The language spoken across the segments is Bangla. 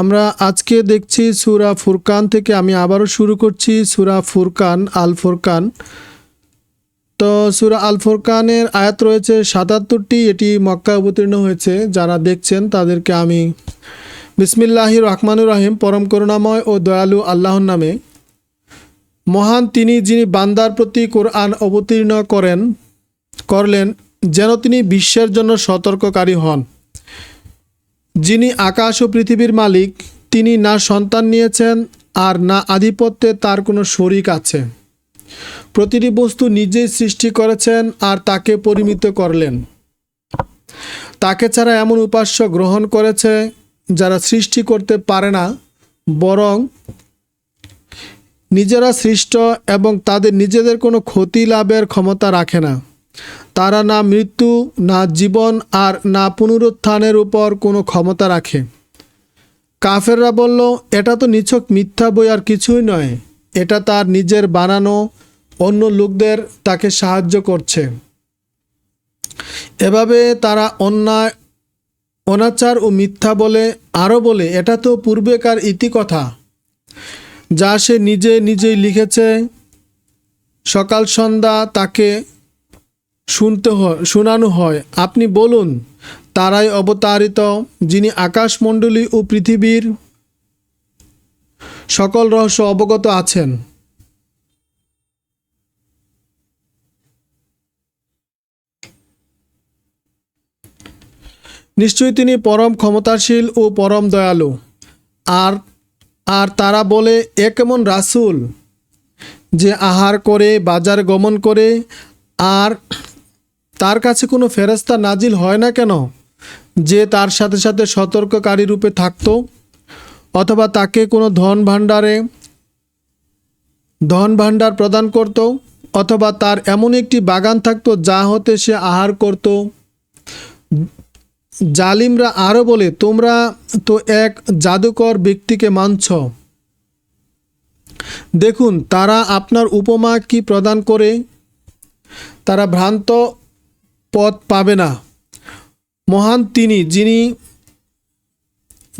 আমরা আজকে দেখছি সুরা ফুরকান থেকে আমি আবারও শুরু করছি সুরা ফুরকান আল ফুরকান। তো সুরা আল ফুরকানের আয়াত রয়েছে সাতাত্তরটি, এটি মক্কা অবতীর্ণ হয়েছে। যারা দেখছেন তাদেরকে আমি বিসমিল্লাহি রহমানুর রাহিম, পরম করুণাময় ও দয়ালু আল্লাহর নামে। মহান তিনি যিনি বান্দার প্রতি কোরআন অবতীর্ণ করেন, করলেন, যেন তিনি বিশ্বের জন্য সতর্ককারী হন। যিনি আকাশ ও পৃথিবীর মালিক, তিনি না সন্তান নিয়েছেন আর না আধিপত্যে তার কোনো শরিক আছে। প্রতিটি বস্তু নিজেই সৃষ্টি করেছেন আর তাকে পরিমিত করলেন। তাকে ছাড়া এমন উপাস্য গ্রহণ করেছে যারা সৃষ্টি করতে পারে না, বরং নিজেরা সৃষ্ট এবং তাদের নিজেদের কোনো ক্ষতি লাভের ক্ষমতা রাখে না। তারা না মৃত্যু, না জীবন আর না পুনরুত্থানের উপর কোনো ক্ষমতা রাখে। কাফেররা বলল, এটা তো নিছক মিথ্যা বই আর কিছুই নয়। এটা তার নিজের বানানো, অন্য লোকদের তাকে সাহায্য করছে। এভাবে তারা অন্যায়, অনাচার ও মিথ্যা বলে, আরও বলে, এটা তো পূর্বেকার ইতিকথা। যা সে নিজে নিজেই লিখেছে। সকাল সন্ধ্যা তাকে শুনতে হয় শোনানো হয়। আপনি বলুন, তারাই অবতারিত যিনি আকাশমণ্ডলী ও পৃথিবীর সকল রহস্য অবগত আছেন। নিশ্চয়ই তিনি পরম ক্ষমতাশীল ও পরম দয়ালু। আর আর তারা বলে, এ কেমন রাসুল যে আহার করে, বাজার গমন করে, আর তার কাছে কোনো ফেরস্তা নাজিল হয় না কেন? যে তার সাথে সাথে সতর্ককারী রূপে থাকতো অথবা তাকে কোনো ধন ভাণ্ডারে ধন ভাণ্ডার প্রদান করত অথবা তার এমন একটি বাগান থাকতো যা হতে সে আহার করত। জালিমরা আরও বলে, তোমরা তো এক জাদুকর ব্যক্তিকে মানছ। দেখুন, তারা আপনার উপমা কি প্রদান করে? তারা ভ্রান্ত পথ পাবে না। মহান তিনি, যিনি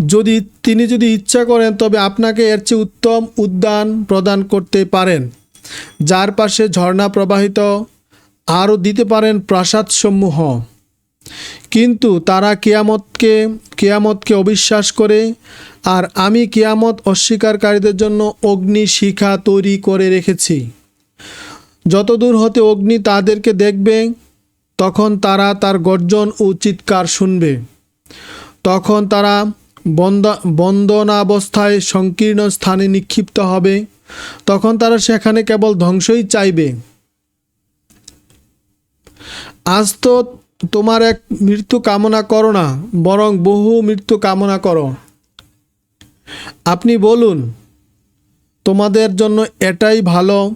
যদি, তিনি যদি ইচ্ছা করেন, তবে আপনাকে এর চেয়ে উত্তম উদ্যান প্রদান করতে পারেন। যার পাশে ঝর্ণা প্রবাহিত, আরও দিতে পারেন প্রাসাদসমূহ। কিন্তু তারা কেয়ামতকে কেয়ামতকে অবিশ্বাস করে, আর আমি কেয়ামত অস্বীকারীদের জন্য অগ্নি শিখা তৈরি করে রেখেছি। যতদূর হতে অগ্নি তাদেরকে দেখবে তখন তারা তার গর্জন ও চিৎকার শুনবে। তখন তারা বন্দা, বন্দনাবস্থায় সংকীর্ণ স্থানে নিক্ষিপ্ত হবে। তখন তারা সেখানে কেবল ধ্বংসই চাইবে। আজ তো তোমার এক মৃত্যু কামনা করো না, বরং বহু মৃত্যু কামনা করো। আপনি বলুন, তোমাদের জন্য এটাই ভালো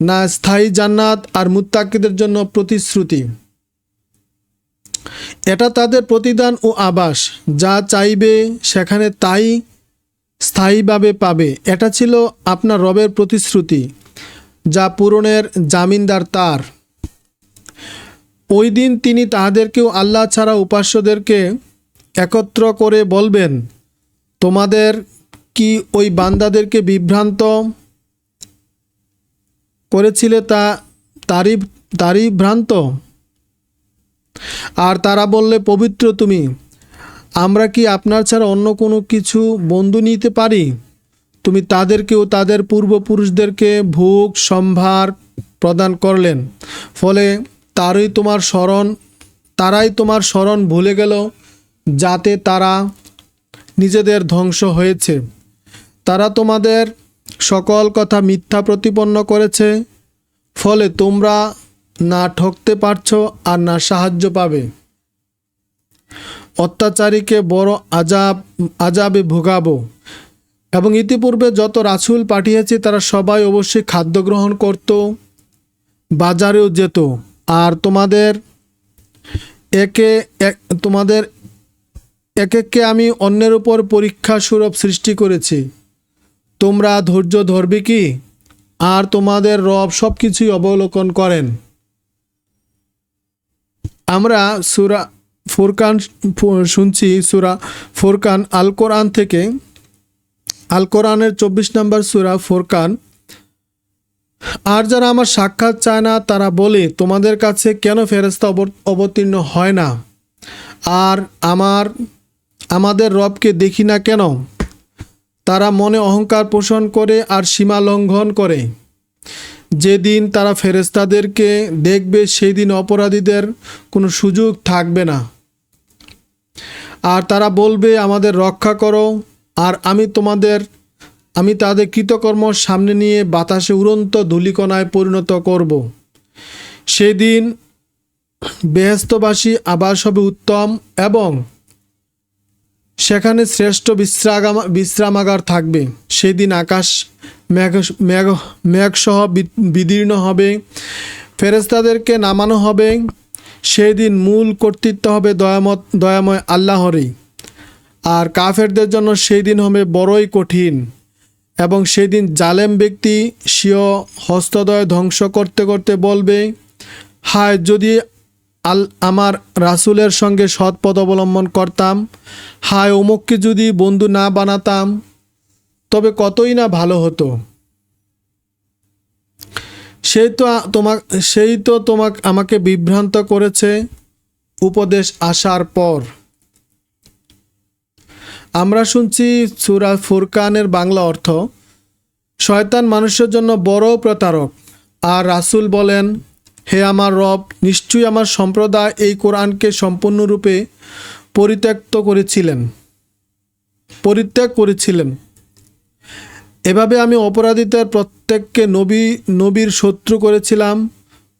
না স্থায়ী জান্নাত আর মুত্তাকিদের জন্য প্রতিশ্রুতি। এটা তাদের প্রতিদান ও আবাস, যা চাইবে সেখানে তাই স্থায়ীভাবে পাবে। এটা ছিল আপনার রবের প্রতিশ্রুতি, যা পূরণের জামিনদার তার। ওই দিন তিনি তাহাদেরকেও আল্লাহ ছাড়া উপাস্যদেরকে একত্র করে বলবেন, তোমাদের কি ওই বান্দাদেরকে বিভ্রান্ত করেছিলে তা তারই তারই ভ্রান্ত? আর তারা বললে, পবিত্র তুমি, আমরা কি আপনার ছাড়া অন্য কোনো কিছু বন্ধু নিতে পারি? তুমি তাদেরকেও তাদের পূর্বপুরুষদেরকে ভোগ, সম্ভার প্রদান করলেন। ফলে তারই তোমার স্মরণ, তারাই তোমার স্মরণ ভুলে গেল, যাতে তারা নিজেদের ধ্বংস হয়েছে। তারা তোমাদের সকল কথা মিথ্যা প্রতিপন্ন করেছে, ফলে তোমরা না ঠকতে পারছ আর না সাহায্য পাবে। অত্যাচারীকে বড় আজাব, আজাবে ভোগাবো। এবং ইতিপূর্বে যত রাসুল পাঠিয়েছি, তারা সবাই অবশ্যই খাদ্য গ্রহণ করত, বাজারেও যেত। আর তোমাদের একে তোমাদের এক এককে আমি অন্যের উপর পরীক্ষা স্বরূপ সৃষ্টি করেছি। তোমরা ধৈর্য ধরবে কি? আর তোমাদের রব সব কিছুই অবলোকন করেন। আমরা সুরা ফুরকান শুনছি সুরা ফুরকান আল কোরআন থেকে। আল কোরআনের চব্বিশ নম্বর সুরা ফুরকান। আর যারা আমার সাক্ষাৎ চায় না, তারা বলে, তোমাদের কাছে কেন ফেরস্তা অবতীর্ণ হয় না? আর আমার, আমাদের রবকে দেখি না কেন? তারা মনে অহংকার পোষণ করে আর সীমা লঙ্ঘন করে। যেদিন তারা ফেরেস্তাদেরকে দেখবে সেই দিন অপরাধীদের কোনো সুযোগ থাকবে না। আর তারা বলবে, আমাদের রক্ষা করো, আর আমি তোমাদের, আমি তাদের কৃতকর্ম সামনে নিয়ে বাতাসে উড়ন্ত ধূলিকণায় পরিণত করব। সেদিন বেহেস্তবাসী আবাস হবে উত্তম এবং সেখানে শ্রেষ্ঠ বিশ্রাগামা বিশ্রামাগার থাকবে। সেদিন আকাশ মেঘ মেঘ মেঘসহ বিদীর্ণ হবে। ফেরেস্তাদেরকে নামানো হবে। সেই দিন মূল কর্তৃত্ব হবে দয়ামত দয়াময় আল্লাহরই। আর কাফেরদের জন্য সেই দিন হবে বড়ই কঠিন। এবং সেই দিন জালেম ব্যক্তি স্বীয় হস্তদয় ধ্বংস করতে করতে বলবে, হায়, যদি আল আমার রাসূলের সঙ্গে সৎ পথ অবলম্বন করতাম। হায় অমুককে যদি বন্ধু না বানাতাম, তবে কতই না ভালো হতো। সেই তো তোমাক সেই তো তোমাক, আমাকে বিভ্রান্ত করেছে উপদেশ আসার পর। আমরা শুনছি সুরা ফুরকানের বাংলা অর্থ, শয়তান মানুষের জন্য বড় প্রতারক। আর রাসূল বলেন হে আমার রব, নিশ্চয়ই আমার সম্প্রদায় এই কোরআনকে সম্পূর্ণরূপে পরিত্যক্ত করেছিলেন। পরিত্যাগ করেছিলেন। এভাবে আমি অপরাধীদের প্রত্যেককে নবী, নবীর শত্রু করেছিলাম।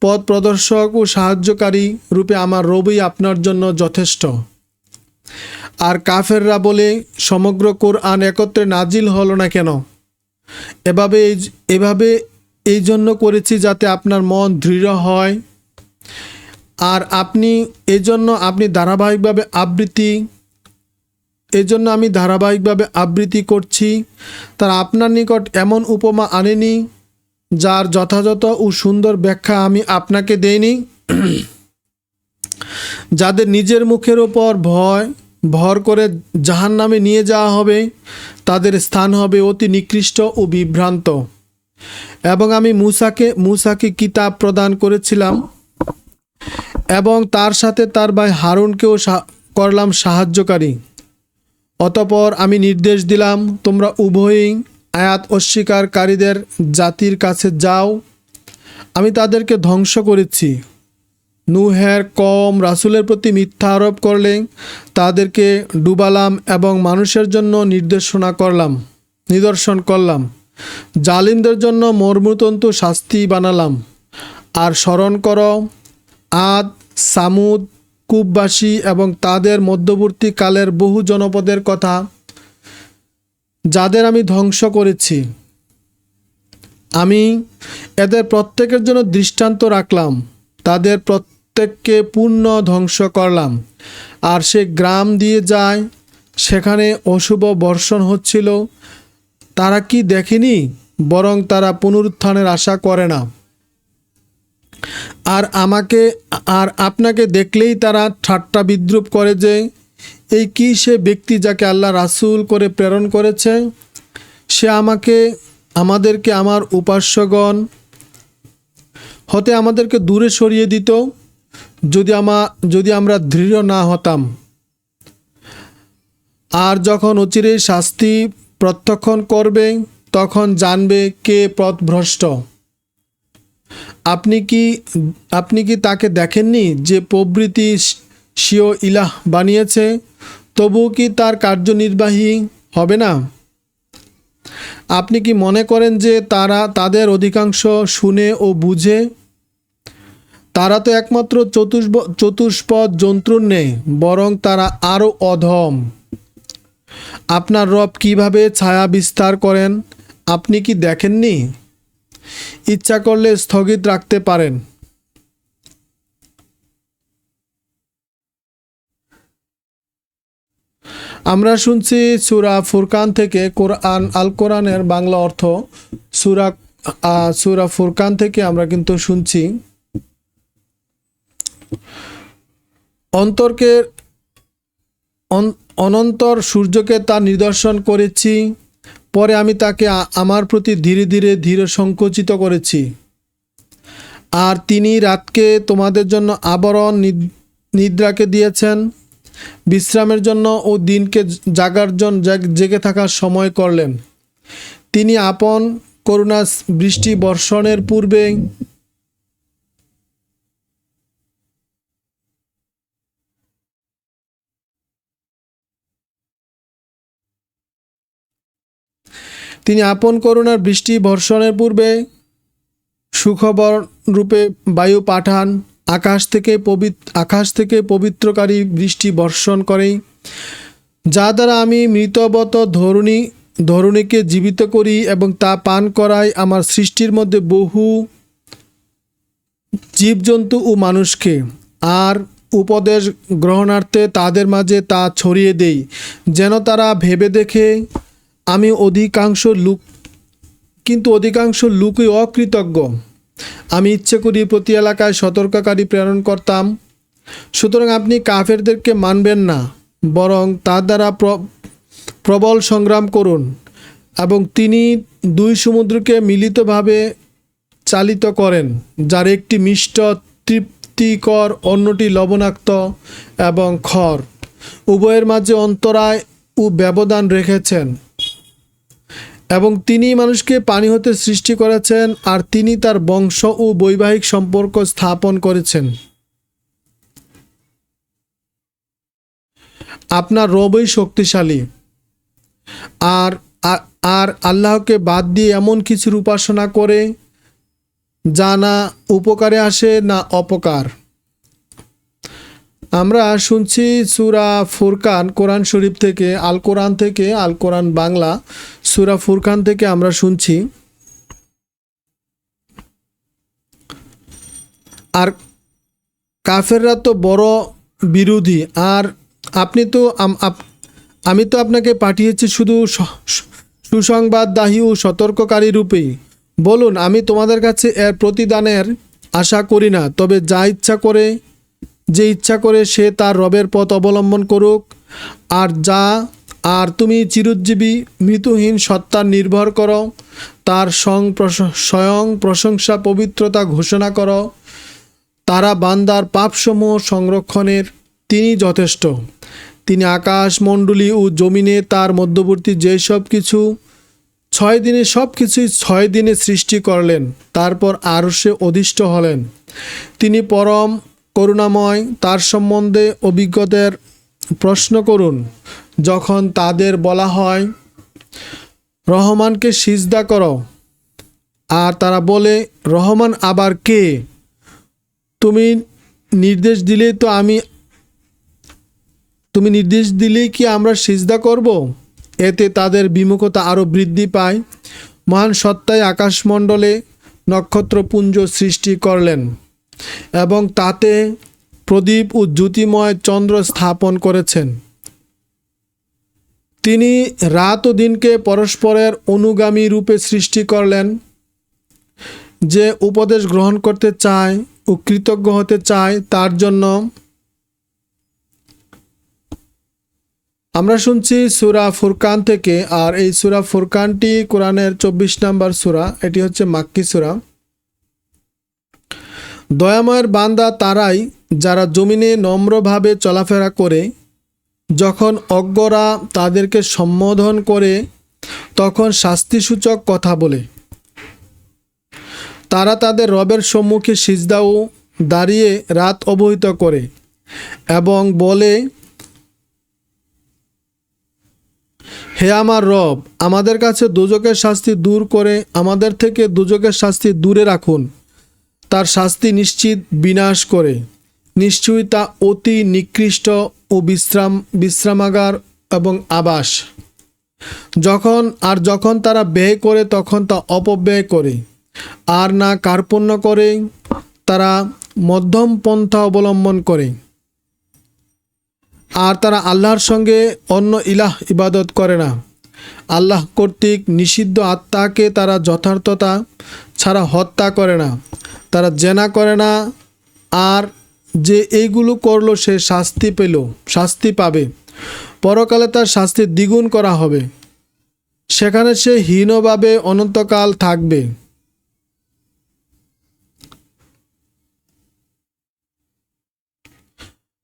পথ প্রদর্শক ও সাহায্যকারী রূপে আমার রবই আপনার জন্য যথেষ্ট। আর কাফেররা বলে, সমগ্র কোরআন একত্রে নাজিল হলো না কেন? এভাবে এভাবে এই জন্য করেছি যাতে আপনার মন দৃঢ় হয়। আর আপনি এই জন্য আপনি ধারাবাহিকভাবে আবৃত্তি এই জন্য আমি ধারাবাহিকভাবে আবৃত্তি করছি। তার আপনার নিকট এমন উপমা আনেনি, যার যথাযথ ও সুন্দর ব্যাখ্যা আমি আপনাকে দেইনি। যাদের নিজের মুখের ওপর ভয়, ভর করে জাহান নামে নিয়ে যাওয়া হবে, তাদের স্থান হবে অতি নিকৃষ্ট ও বিভ্রান্ত। এবং আমি মূসাকে মূসাকে কিতাব প্রদান করেছিলাম। এবং তার সাথে তার ভাই হারুনকেও করলাম সাহায্যকারী। অতপর আমি নির্দেশ দিলাম, তোমরা উভয়ই আয়াত অস্বীকারীদের জাতির কাছে যাও। আমি তাদেরকে ধ্বংস করেছি। নুহের কম রাসূলের প্রতি মিথ্যা আরোপ করলে তাদেরকে ডুবালাম এবং মানুষের জন্য নির্দেশনা করলাম, নিদর্শন করলাম। জালিমদের জন্য মর্মতন্তু শাস্তি বানালাম। আর স্মরণ কর, আদ, সামুদ কূপবাসী এবং তাদের মধ্যবর্তী কালের বহু জনপদের কথা, যাদের আমি ধ্বংস করেছি। আমি এদের প্রত্যেকের জন্য দৃষ্টান্ত রাখলাম, তাদের প্রত্যেককে পূর্ণ ধ্বংস করলাম। আর সে গ্রাম দিয়ে যায়, সেখানে অশুভ বর্ষণ হচ্ছিল তারা কি দেখেনি? বরং তারা পুনরুত্থানের আশা করে না। আর আমাকে, আর আপনাকে দেখলেই তারা ঠাট্টা বিদ্রুপ করে যে, এই কি সে ব্যক্তি যাকে আল্লাহ রাসুল করে প্রেরণ করেছে? সে আমাকে, আমাদেরকে আমার উপাস্যগণ হতে আমাদেরকে দূরে সরিয়ে দিত, যদি আমা, যদি আমরা দৃঢ় না হতাম। আর যখন অচিরে শাস্তি প্রত্যক্ষণ করবে, তখন জানবে কে পথভ্রষ্ট। আপনি কি আপনি কি তাকে দেখেননি যে প্রবৃতি স্বীয় ইলাহ বানিয়েছে? তবুও কি তার কার্যনির্বাহী হবে না? আপনি কি মনে করেন যে তারা তাদের অধিকাংশ শুনে ও বুঝে? তারা তো একমাত্র চতুষ্প, চতুষ্পদ যন্ত্রুর নেই বরং তারা আরও অধম। আপনার রব কীভাবে ছায়া বিস্তার করেন, আপনি কি দেখেননি? ইচ্ছা করলে স্থগিত রাখতে পারেন। আমরা শুনছি সুরা ফুরকান থেকে কোরআন আল কোরআনের বাংলা অর্থ। সুরা সুরা ফুরকান থেকে আমরা কিন্তু শুনছি। অন্তরকে, অন- অনন্তর সূর্যকে তা নিদর্শন করেছি, পরে আমি তাকে আমার প্রতি ধীরে ধীরে ধীরে সংকুচিত করেছি। আর তিনি রাতকে তোমাদের জন্য আবরণ নিদ- নিদ্রাকে দিয়েছেন, বিশ্রামের জন্য ও দিনকে জাগার জন্য জেগে থাকার সময় করলেন। তিনি আপন করুণা বৃষ্টি বর্ষণের পূর্বে তিনি আপন করুণার বৃষ্টি বর্ষণের পূর্বে সুখবর রূপে বায়ু পাঠান, আকাশ থেকে পবিত্র আকাশ থেকে পবিত্রকারী বৃষ্টি বর্ষণ করে যা দ্বারা আমি মৃতবত ধরুণী, ধরুণীকে জীবিত করি এবং তা পান করাই আমার সৃষ্টির মধ্যে বহু জীবজন্তু ও মানুষকে। আর উপদেশ গ্রহণার্থে তাদের মাঝে তা ছড়িয়ে দেই, যেন তারা ভেবে দেখে আমি অধিকাংশ লোক কিন্তু অধিকাংশ লোকই অকৃতজ্ঞ। আমি ইচ্ছে করি প্রতি এলাকায় সতর্ককারী প্রেরণ করতাম। সুতরাং আপনি কাফেরদেরকে মানবেন না, বরং তার দ্বারা প্র- প্রবল সংগ্রাম করুন এবং তিনি দুই সমুদ্রকে মিলিতভাবে চালিত করেন, যার একটি মিষ্ট, তৃপ্তিকর, অন্যটি লবণাক্ত এবং খর। উভয়ের মাঝে অন্তরায় ও ব্যবধান রেখেছেন। এবং তিনি মানুষকে পানি হতে সৃষ্টি করেছেন আর তিনি তার বংশ ও বৈবাহিক সম্পর্ক স্থাপন করেছেন। আপনার রবই শক্তিশালী। আর আর আল্লাহকে বাদ দিয়ে এমন কিছুর উপাসনা করে যা না উপকারে আসে, না অপকার। আমরা শুনছি সুরা ফুরকান কোরআন শরীফ থেকে, আল কোরআন থেকে, আল কোরআন বাংলা সুরা ফুরকান থেকে আমরা শুনছি, আর কাফেররা তো বড় বিরোধী, আর আপনি তো আমি তো আপনাকে পাঠিয়েছি শুধু সুসংবাদদাহী ও সতর্ককারী রূপেই। বলুন, আমি তোমাদের কাছে এর প্রতিদানের আশা করি না, তবে যা ইচ্ছা করে, যে ইচ্ছা করে সে তার রবের পথ অবলম্বন করুক, আর যা আর তুমি চিরুজ্জীবী মৃত্যুহীন সত্তার নির্ভর করো। তার স্বয়ং প্রশংসা পবিত্রতা ঘোষণা করো। তারা বান্দার পাপসমূহ সংরক্ষণের তিনি যথেষ্ট। তিনি আকাশ, মণ্ডলী ও জমিনে তার মধ্যবর্তী যেসব কিছু ছয় দিনে সব কিছুই ছয় দিনে সৃষ্টি করলেন, তারপর আরও সে অধিষ্ঠ হলেন। তিনি পরম করুণাময়, তার সম্বন্ধে অভিজ্ঞতার প্রশ্ন করুন। যখন তাদের বলা হয়, রহমানকে সিজদা করো। আর তারা বলে, রহমান আবার কে? তুমি নির্দেশ দিলেই তো আমি, তুমি নির্দেশ দিলেই কি আমরা সিজদা করব? এতে তাদের বিমুখতা আরও বৃদ্ধি পায়। মহান সত্তায় আকাশমণ্ডলে নক্ষত্রপুঞ্জ সৃষ্টি করলেন এবং তাতে প্রদীপ ও জ্যোতিময় চন্দ্র স্থাপন করেছেন। তিনি রাত ও দিনকে পরস্পরের অনুগামী রূপে সৃষ্টি করলেন, যে উপদেশ গ্রহণ করতে চায় ও কৃতজ্ঞ হতে চায় তার জন্য। আমরা শুনছি সুরা ফুরকান থেকে, আর এই সুরা ফুরকানটি কোরআনের চব্বিশ নম্বর সুরা, এটি হচ্ছে মাক্কি সুরা। দয়াময়ের বান্দা তারাই, যারা জমিনে নম্রভাবে চলাফেরা করে যখন অজ্ঞরা তাদেরকে সম্বোধন করে, তখন শাস্তিসূচক কথা বলে। তারা তাদের রবের সম্মুখে সিজদাও দাঁড়িয়ে রাত অবহিত করে এবং বলে, হে আমার রব, আমাদের কাছে দুজকের শাস্তি দূর করে আমাদের থেকে দুজকের শাস্তি দূরে রাখুন। তার শাস্তি নিশ্চিত বিনাশ করে। নিশ্চয়ই তা অতি নিকৃষ্ট ও বিশ্রাম, বিশ্রামাগার এবং আবাস। যখন, আর যখন তারা ব্যয় করে, তখন তা অপব্যয় করে। আর না কার্পণ্য করে, তারা মধ্যম পন্থা অবলম্বন করে। আর তারা আল্লাহর সঙ্গে অন্য ইলাহ ইবাদত করে না। আল্লাহ কর্তৃক নিষিদ্ধ আত্মাকে তারা যথার্থতা ছাড়া হত্যা করে না। তারা জেনা করে না, আর যে এইগুলো করল সে শাস্তি পেল, শাস্তি পাবে। পরকালে তার শাস্তি দ্বিগুণ করা হবে। সেখানে সে হীনভাবে অনন্তকাল থাকবে।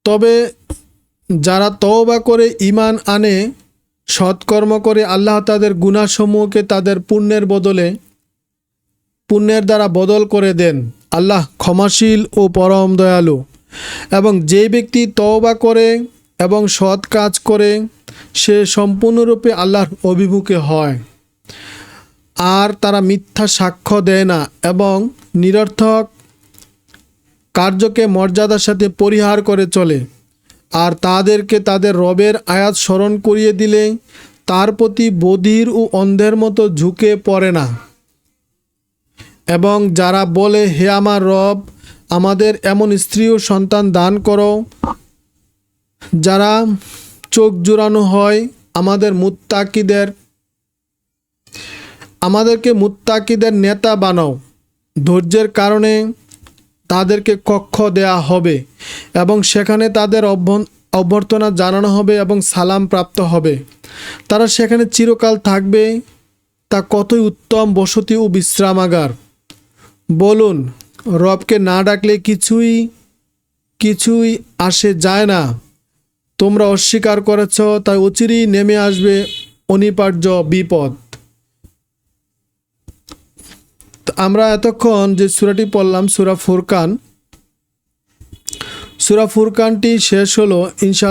তবে যারা তওবা করে ইমান আনে, সৎকর্ম করে আল্লাহ তাদের গুণাসমূহকে তাদের পুণ্যের বদলে, পুণ্যের দ্বারা বদল করে দেন। আল্লাহ ক্ষমাশীল ও পরম দয়ালু। এবং যে ব্যক্তি তওবা করে এবং সৎ কাজ করে, সে সম্পূর্ণরূপে আল্লাহর অভিমুখে হয়। আর তারা মিথ্যা সাক্ষ্য দেয় না এবং নিরর্থক কার্যকে মর্যাদার সাথে পরিহার করে চলে। আর তাদেরকে তাদের রবের আয়াত স্মরণ করিয়ে দিলে তার প্রতি বধির ও অন্ধের মতো ঝুঁকে পড়ে না। এবং যারা বলে, হে আমার রব আমাদের এমন স্ত্রী ও সন্তান দান করো, যারা চোখ জোড়ানো হয় আমাদের মুত্তাকিদের। আমাদেরকে মুত্তাকিদের নেতা বানাও। ধৈর্যের কারণে তাদেরকে কক্ষ দেয়া হবে এবং সেখানে তাদের অভ্যর্থনা জানানো হবে এবং সালাম প্রাপ্ত হবে। তারা সেখানে চিরকাল থাকবে, তা কতই উত্তম বসতি ও বিশ্রামাগার। বলুন রবকে না ডাকলে কিছুই কিছুই আসে যায় না। তোমরা অস্বীকার করেছ, তাই অচিরেই নেমে আসবে অনিবার্য বিপদ। আমরা এতক্ষণ যে সুরাটি পড়লাম, সুরা ফুরকান, সুরা ফুরকানটি শেষ হলো, ইনশা